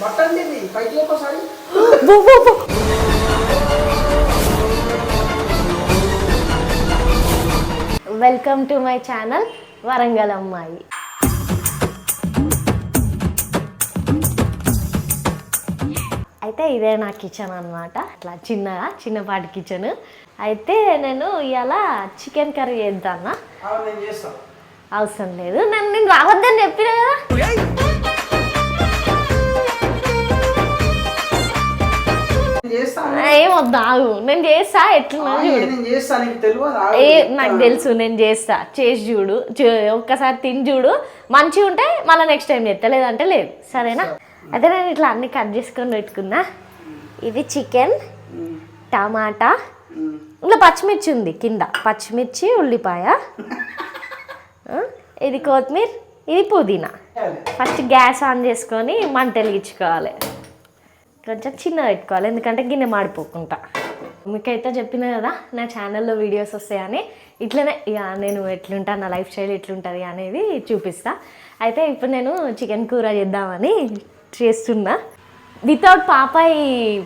బట్టలు తింది పైకి లేకోసారి. Welcome to my channel Warangal అమ్మాయి అయితే ఇదే నా కిచెన్ అన్నమాట. అట్లా చిన్నగా చిన్నపాటి కిచెన్ అయితే నేను ఇవాళ చికెన్ కర్రీ చేస్తాను అవసరం లేదు. నన్ను నేను రావద్దని చెప్పిన కదా? ఆగు నేను చేస్తా చేస్తాను నీకు. ఏ తెలుసు నేను చేస్తా. చేసి చూడు. ఒక్కసారి తిని చూడు. మంచిగా ఉంటే మళ్ళీ నెక్స్ట్ టైం చేస్తా. లేదంటే లేదు. సరేనా? అయితే నేను ఇట్లా అన్ని కట్ చేసుకొని పెట్టుకున్నా. ఇది చికెన్ టమాటా. ఇంకా పచ్చిమిర్చి ఉంది కింద. పచ్చిమిర్చి ఉల్లిపాయ. ఇది కొత్తిమీర. ఇది పుదీనా. ఫస్ట్ గ్యాస్ ఆన్ చేసుకొని మంట వెలిగించుకోవాలి కొంచెం చిన్న పెట్టుకోవాలి. ఎందుకంటే గిన్నె మాడిపోకుండా మీకైతే చెప్పిన కదా నా ఛానల్లో వీడియోస్ వస్తాయని. ఇట్లనే ఇక నేను ఎట్లుంటా నా లైఫ్ స్టైల్ ఎట్లుంటుంది అనేది చూపిస్తా. అయితే ఇప్పుడు నేను చికెన్ కూర చేద్దామని చేస్తున్నా. వితౌట్ పాపాయి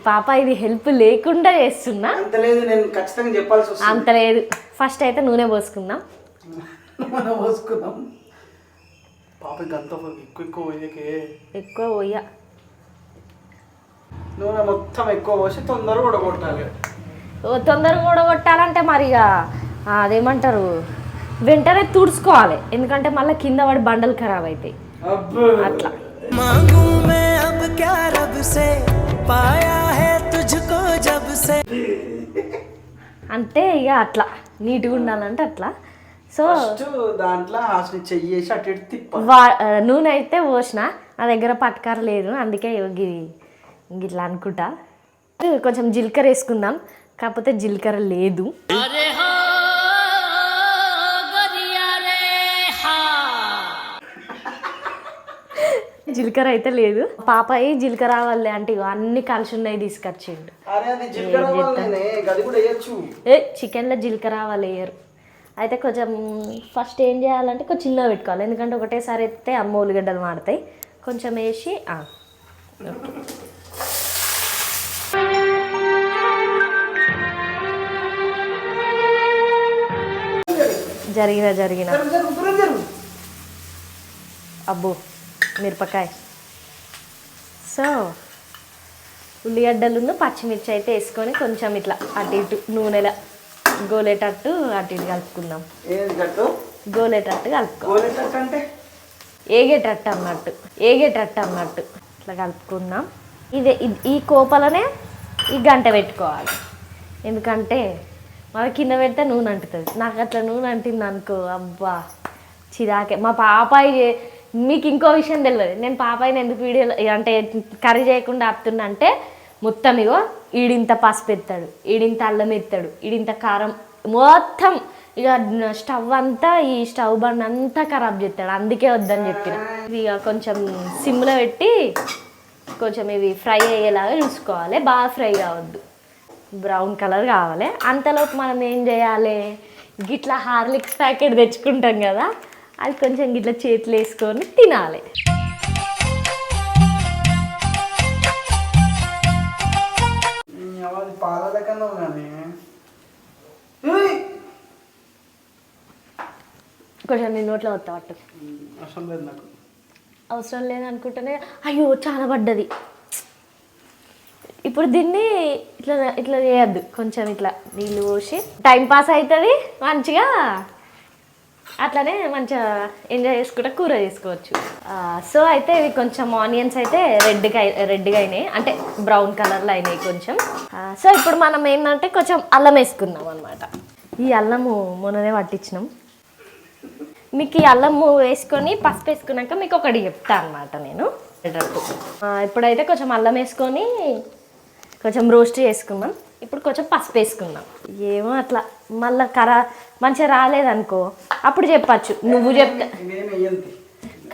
పాపాయిది హెల్ప్ లేకుండా చేస్తున్నా. అంత లేదు నేను ఖచ్చితంగా చెప్పాల్సి వస్తుంది. అంత లేదు. ఫస్ట్ అయితే నూనె పోసుకుందాం. పోసుకుందాం. పాపకి అంత ఎక్కువ ఎక్కువ పోయేకే. ఎక్కువ పోయ నూనె మొత్తం ఎక్కువ పోసి తొందరగా ఉడగొట్టాలి. తొందరగా ఉడగొట్టాలంటే మరి ఇక అదేమంటారు? వెంటనే తుడుచుకోవాలి. ఎందుకంటే మళ్ళీ కింద పడి బండలు ఖరాబ్ అవుతాయి అట్లా. అంటే ఇక అట్లా. నీట్గా ఉండాలంటే అట్లా. సో దాంట్లో నూనె అయితే పోసిన. నా దగ్గర పట్కార లేదు. అందుకే యోగి ఇట్లా అనుకుంటా. కొంచెం జీలకర్ర వేసుకుందాం. కాకపోతే జీలకర్ర లేదు. జీలకర్ర అయితే లేదు. పాపాయి జీలకర్ర రావాలి అంటే అన్ని కలిసి ఉన్నాయి తీసుకొచ్చిండు ఏ చికెన్లో జీలకర్ర ఆవాలు వేయరు. అయితే కొంచెం ఫస్ట్ ఏం చేయాలంటే కొంచెం చిన్నగా పెట్టుకోవాలి. ఎందుకంటే ఒకటేసారి ఎత్తే అమ్మ ఉల్లిగడ్డలు మాడతాయి. కొంచెం వేసి ఆ, ఓకే. జరిగిన జరిగిన. అబ్బో మిరపకాయ. సో ఉల్లిగడ్డలను పచ్చిమిర్చి అయితే వేసుకొని కొంచెం ఇట్లా అటు ఇటు నూనెలో గోలేటట్టు అటు ఇటు కలుపుకుందాం. గోలేటట్టు కలుపుకో. గోలేటట్టు అంటే? ఏగేటట్టు అన్నట్టు ఏగేటట్టు అన్నట్టు ఇట్లా కలుపుకుందాం. ఇదే ఇది- ఈ కోపలనే ఈ గంట పెట్టుకోవాలి. ఎందుకంటే మన కింద పెడితే నూనె అంటుతుంది. నాకు అట్లా నూనె అంటింది అనుకో అబ్బా చిరాకే. మా పాపాయి మీకు ఇంకో విషయం తెలియదు నేను పాపాయిని ఎందుకు వీడియోలో అంటే కర్రీ చేయకుండా ఆపుతున్నా అంటే మొత్తం ఇగో ఈడింత పసుపు ఎత్తాడు ఈడింత అల్లం ఎత్తాడు ఈడింత కారం మొత్తం ఇక స్టవ్ అంతా ఈ స్టవ్ బండ్ అంతా ఖరాబ్ చేస్తాడు. అందుకే వద్దని చెప్పిన. ఇక కొంచెం సిమ్లో పెట్టి కొంచెం ఇవి ఫ్రై అయ్యేలాగా చూసుకోవాలి. బాగా ఫ్రై కావద్దు. బ్రౌన్ కలర్ కావాలి. అంతలోపు మనం ఏం చేయాలి? గిట్లా హార్లిక్స్ ప్యాకెట్ తెచ్చుకుంటాం కదా అది కొంచెం గిట్లా చేతులు వేసుకొని తినాలి! కొంచెం నీ నోట్లో వస్తా పట్టు. అవసరం లేదు నాకు. అవసరం లేదనుకుంటేనే అయ్యో చాలా పడ్డది. ఇప్పుడు దీన్ని ఇట్లా ఇట్లా చేయొద్దు. కొంచెం ఇట్లా నీళ్ళు పోసి టైం పాస్ అవుతుంది మంచిగా అట్లనే మంచిగా ఎంజాయ్ చేసుకుంటా కూర చేసుకోవచ్చు. సో అయితే ఇవి కొంచెం ఆనియన్స్ అయితే రెడ్గా రెడ్గా అయినాయి. అంటే బ్రౌన్ కలర్లో అయినాయి కొంచెం. సో ఇప్పుడు మనం ఏంటంటే కొంచెం అల్లం వేసుకుందాం అనమాట ఈ అల్లము మొన్ననే పట్టించినాం. మీకు ఈ అల్లము వేసుకొని పసుపు వేసుకున్నాక మీకు ఒకటి చెప్తా అనమాట నేను. ఇప్పుడైతే కొంచెం అల్లం వేసుకొని కొంచెం రోస్ట్ చేసుకున్నాం ఇప్పుడు కొంచెం పసుపు వేసుకుందాం. ఏమో అట్లా. మళ్ళీ కర మంచిగా రాలేదనుకో అప్పుడు చెప్పచ్చు. నువ్వు చెప్తే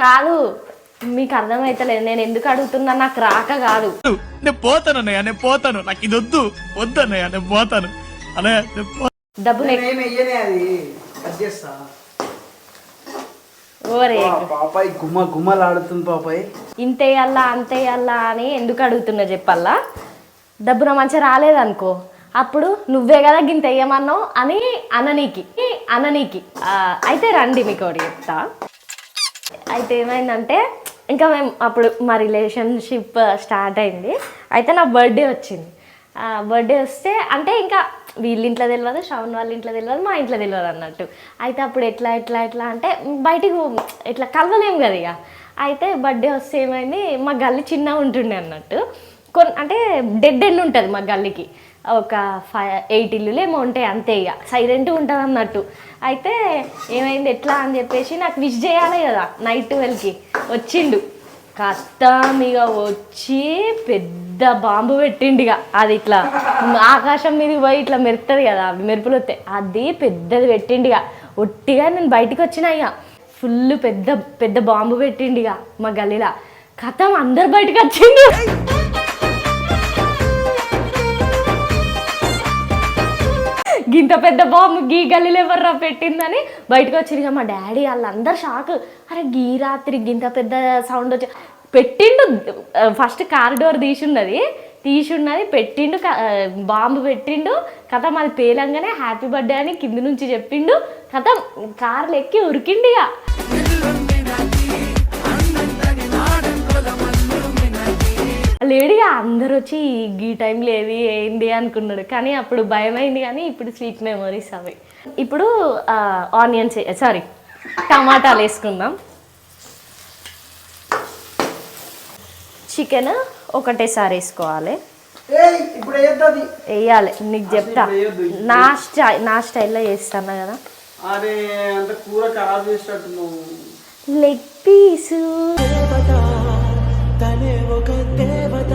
కాదు మీకు అర్థమైతలేదు. నేను ఎందుకు అడుగుతున్నా? నాకు రాక కాదు. నేను పోతాను అన్నయ్య నేను పోతాను. నాకు ఇది వద్దు. వద్దు అన్నయ్య నేను పోతాను. అన్నయ్య డబ్బు పాపాయ్ గుమ్మ గుమ్మలాడుతుంది పాపాయ్. ఇంతేయల్లా అంతేయల్లా అని ఎందుకు అడుగుతున్నా చెప్పల్లా? డబ్బున మంచిగా రాలేదనుకో అప్పుడు నువ్వే కదా గింత వేయమన్నావు అని అననీకి అననీకి. అయితే రండి మీకు ఒకటి చెప్తా. అయితే ఏమైందంటే ఇంకా మేము అప్పుడు మా రిలేషన్షిప్ స్టార్ట్ అయింది. అయితే నా బర్త్డే వచ్చింది. బర్త్డే వస్తే అంటే ఇంకా వీళ్ళ ఇంట్లో తెలియదు శ్రవణ్ వాళ్ళ ఇంట్లో తెలియదు మా ఇంట్లో తెలియదు అన్నట్టు. అయితే అప్పుడు ఎట్లా ఎట్లా ఎట్లా అంటే బయటికి ఇట్లా కలవలేము కదా ఇక. అయితే బర్త్డే వస్తే ఏమైంది మా గల్లి చిన్నగా ఉంటుండే అన్నట్టు. కొన్ అంటే డెడ్ ఎండ్ ఉంటుంది మా గల్లీకి. ఒక ఫైవ్ ఎయిట్ ఇల్లులు ఏమో ఉంటాయి అంతే ఇక సైలెంట్గా ఉంటుంది అన్నట్టు. అయితే ఏమైంది ఎట్లా అని చెప్పేసి నాకు విష్ చేయాలి కదా నైట్ ట్వెల్వ్కి వచ్చిండు. కష్టం ఇక వచ్చి పెద్ద బాంబు పెట్టిండు ఇక అది ఇట్లా ఆకాశం మీదకి పోయి ఇట్లా మెరుపుతుంది కదా మెరుపులు వస్తాయి. అది పెద్దది పెట్టిండు ఇక ఒట్టిగా నేను బయటికి వచ్చిన ఇక ఫుల్ పెద్ద పెద్ద బాంబు పెట్టిండు ఇక మా గల్లీలో. కథం అందరు బయటకు వచ్చిండు. పెద్ద బాంబు గీ గల్లీలో ఎవర్రా పెట్టిందని బయటకు వచ్చింది మా డాడీ వాళ్ళందరూ షాక్. అరే గీ రాత్రి గింత పెద్ద సౌండ్ వచ్చి పెట్టిండు ఫస్ట్ కార్ డోర్ తీసున్నది తీసున్నది పెట్టిండు బాంబు పెట్టిండు కథ మాది పేలంగానే హ్యాపీ బర్త్డే అని కింది నుంచి చెప్పిండు కథ కార్లు ఎక్కి ఉరికిండు ఇక. లేడీగా అందరు వచ్చి ఈ టైంలో ఏది ఏంది అనుకున్నాడు కానీ అప్పుడు భయమైంది కానీ ఇప్పుడు స్వీట్ మెమరీస్ అవి. ఇప్పుడు ఆనియన్స్ సారీ టమాటాలు వేసుకుందాం. చికెన్ ఒకటేసారి వేసుకోవాలి. ఏయ్ ఇప్పుడు వేయద్దు వేయాలి నీకు చెప్తా. నా స్టై నా స్టైల్లో చేస్తాను కదా? కూర ఖరాబ్ చేసినట్టు లెగ్ పీసు. తనే ఒక దేవత.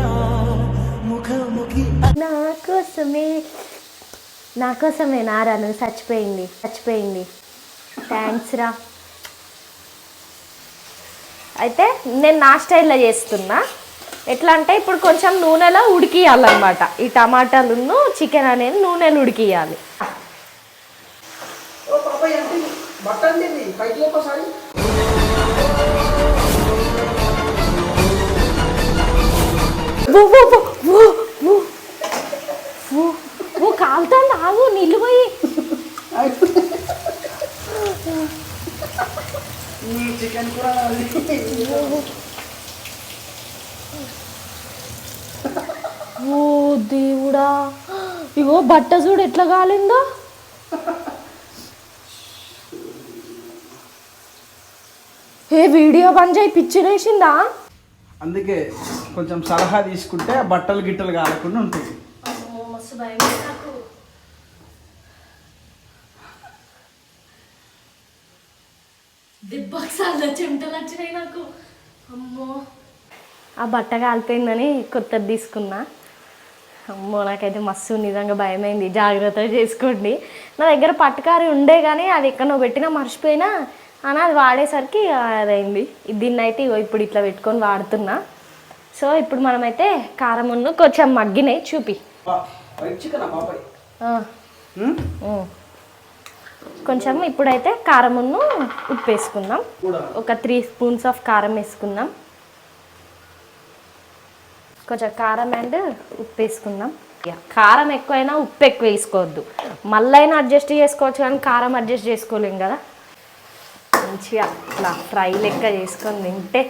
ముఖముఖి నా కోసమే నా కోసమే నారా నువ్వు చచ్చిపోయింది చచ్చిపోయింది. థ్యాంక్స్ రా. అయితే నేను నా స్టైల్లో చేస్తున్నా. ఎట్లా అంటే ఇప్పుడు కొంచెం నూనెలో ఉడికియాలన్నమాట. ఈ టమాటాలును చికెన్ అనేది నూనెలు ఉడికియాలి. కాలుతుంది ఆగు నీళ్ళు పోయి. చికెన్ కూర. ఓ దేవుడా. ఇగో బట్ట చూడు ఎట్లా కాలిందో. ఏ వీడియో బంద్ చేయి పిచ్చినేసిందా అందుకే కొంచెం సలహా తీసుకుంటే ఆ బట్టలు గిట్టలు కాలకుండా ఉంటుంది. నాకు. అమ్మో. ఆ బట్ట కాలిపోయిందని కొత్తది తీసుకున్నా. అమ్మో నాకైతే మస్తు నిజంగా భయమైంది. జాగ్రత్తగా చేసుకోండి. నా దగ్గర పట్టుకారి ఉండే కానీ అది ఎక్కడో పెట్టినా మర్చిపోయినా అని అది వాడేసరికి అదైంది. దీన్ని అయితే ఇగో ఇప్పుడు ఇట్లా పెట్టుకొని వాడుతున్నా. సో ఇప్పుడు మనమైతే కారం ఉన్న కొంచెం మగ్గినాయి చూపి. కొంచెం ఇప్పుడైతే కారమును ఉప్పు వేసుకుందాం ఒక త్రీ స్పూన్స్ ఆఫ్ కారం వేసుకుందాం. కొంచెం కారం అండ్ ఉప్పు వేసుకుందాం యా, కారం ఎక్కువైనా ఉప్పు ఎక్కువ వేసుకోవద్దు. మళ్ళైనా అడ్జస్ట్ చేసుకోవచ్చు కానీ కారం అడ్జస్ట్ చేసుకోలేం కదా. మంచిగా ఇట్లా ఫ్రై లెక్క చేసుకొని తింటే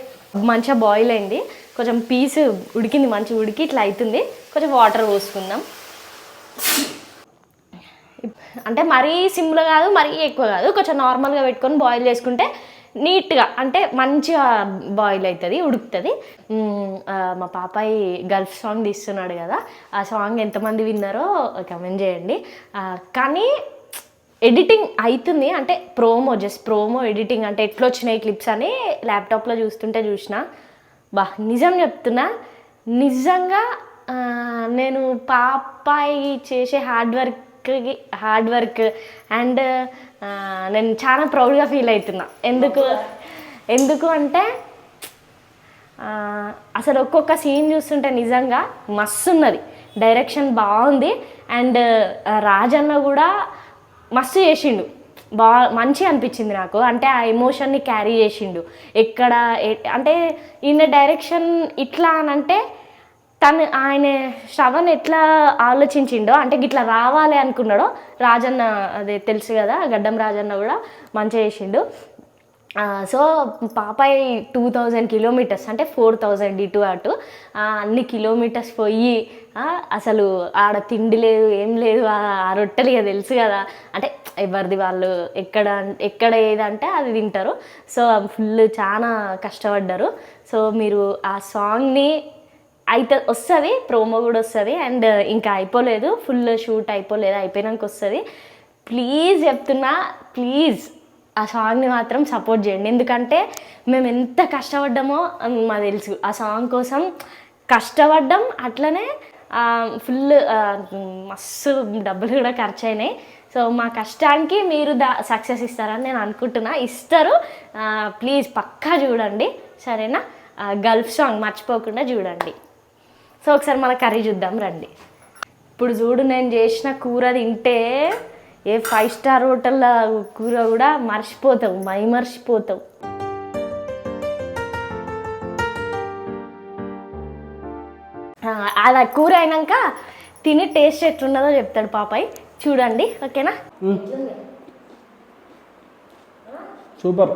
మంచిగా బాయిల్ అయింది. కొంచెం పీస్ ఉడికింది మంచిగా ఉడికి ఇట్లా అవుతుంది కొంచెం వాటర్ పోసుకుందాం. అంటే మరీ సిమ్లో కాదు మరీ ఎక్కువ కాదు. కొంచెం నార్మల్గా పెట్టుకొని బాయిల్ చేసుకుంటే నీట్గా అంటే మంచిగా బాయిల్ అవుతుంది ఉడుకుతుంది. మా పాపాయి గల్ఫ్ సాంగ్ తీస్తున్నాడు కదా ఆ సాంగ్ ఎంతమంది విన్నారో కమెంట్ చేయండి. కానీ ఎడిటింగ్ అవుతుంది అంటే ప్రోమో జస్ట్ ప్రోమో ఎడిటింగ్ అంటే ఎట్లా వచ్చినాయి క్లిప్స్ అని ల్యాప్టాప్లో చూస్తుంటే చూసిన. బా నిజం చెప్తున్నా. నిజంగా నేను పాపాయి చేసే హార్డ్ వర్క్కి హార్డ్ వర్క్ అండ్ నేను చాలా ప్రౌడ్గా ఫీల్ అవుతున్నా. ఎందుకు? ఎందుకు అంటే అసలు ఒక్కొక్క సీన్ చూస్తుంటే నిజంగా మస్తు ఉన్నది డైరెక్షన్ బాగుంది. అండ్ రాజన్న కూడా మస్తు చేసిండు. బా మంచి అనిపించింది నాకు. అంటే ఆ ఎమోషన్ని క్యారీ చేసిండు. ఎక్కడ అంటే ఈయన డైరెక్షన్ ఇట్లా అని అంటే తను ఆయన శ్రవణ్ ఎట్లా ఆలోచించిండో అంటే గిట్లా రావాలి అనుకున్నాడో రాజన్న అదే తెలుసు కదా గడ్డం రాజన్న కూడా మంచిగా చేసిండు. సో పాపాయ్ టూ థౌజండ్ కిలోమీటర్స్ అంటే ఫోర్ థౌజండ్ ఇటు అటు అన్ని కిలోమీటర్స్ పోయి అసలు ఆడ తిండి లేదు ఏం లేదు ఆ ఆ రొట్టెలు ఇక తెలుసు కదా. అంటే ఎవరిది వాళ్ళు ఎక్కడ ఎక్కడ ఏదంటే అది తింటారు. సో ఫుల్ చాలా కష్టపడ్డారు. సో మీరు ఆ సాంగ్ని అయితే వస్తుంది ప్రోమో కూడా వస్తుంది అండ్ ఇంకా అయిపోలేదు ఫుల్ షూట్ అయిపోలేదు అయిపోయినాక వస్తుంది. ప్లీజ్ చెప్తున్నా ప్లీజ్. ఆ సాంగ్ని మాత్రం సపోర్ట్ చేయండి. ఎందుకంటే మేము ఎంత కష్టపడ్డామో అని మాకు తెలుసు. ఆ సాంగ్ కోసం కష్టపడ్డాం అట్లనే ఫుల్ మస్తు డబ్బులు కూడా ఖర్చు అయినాయి సో మా కష్టానికి మీరు దా సక్సెస్ ఇస్తారని నేను అనుకుంటున్నా. ఇస్తారు. ప్లీజ్ పక్కా చూడండి. సరేనా? గల్ఫ్ సాంగ్ మర్చిపోకుండా చూడండి. సో ఒకసారి మన కర్రీ చూద్దాం రండి. ఇప్పుడు చూడు నేను చేసిన కూర తింటే ఏ ఫైవ్ స్టార్ హోటల్లో కూర కూడా మర్చిపోతావు మై మర్చిపోతావు. ఆ, అలా కూర అయినాక తిని టేస్ట్ ఎట్లున్నదో చెప్తాడు పాపాయ్. చూడండి ఓకేనా? సూపర్.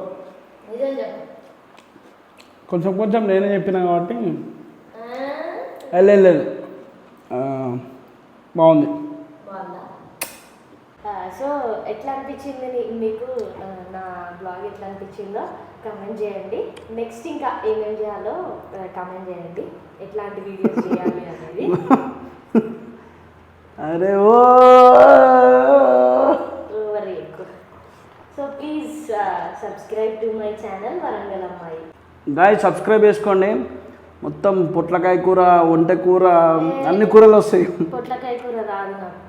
కొంచెం కొంచెం నేనే చెప్పినా కాబట్టి. లేదు లేదు. ఆ, బాగుంది. సో ఎట్లా అనిపించింది మీకు నా బ్లాగ్ ఎట్లా అనిపించిందో కమెంట్ చేయండి. నెక్స్ట్ ఇంకా ఏమేం చేయాలో కమెంట్ చేయండి. ఎట్లాంటి వీడియోస్ చేయాలి అనేది. అరే ఓ! So please subscribe to my channel Warangal అమ్మాయి గాయ సబ్స్క్రైబ్ చేసుకోండి. మొత్తం పొట్లకాయ కూర వంట కూర అన్ని కూరలు వస్తాయి. పొట్లకాయ కూర రాదు నాకు.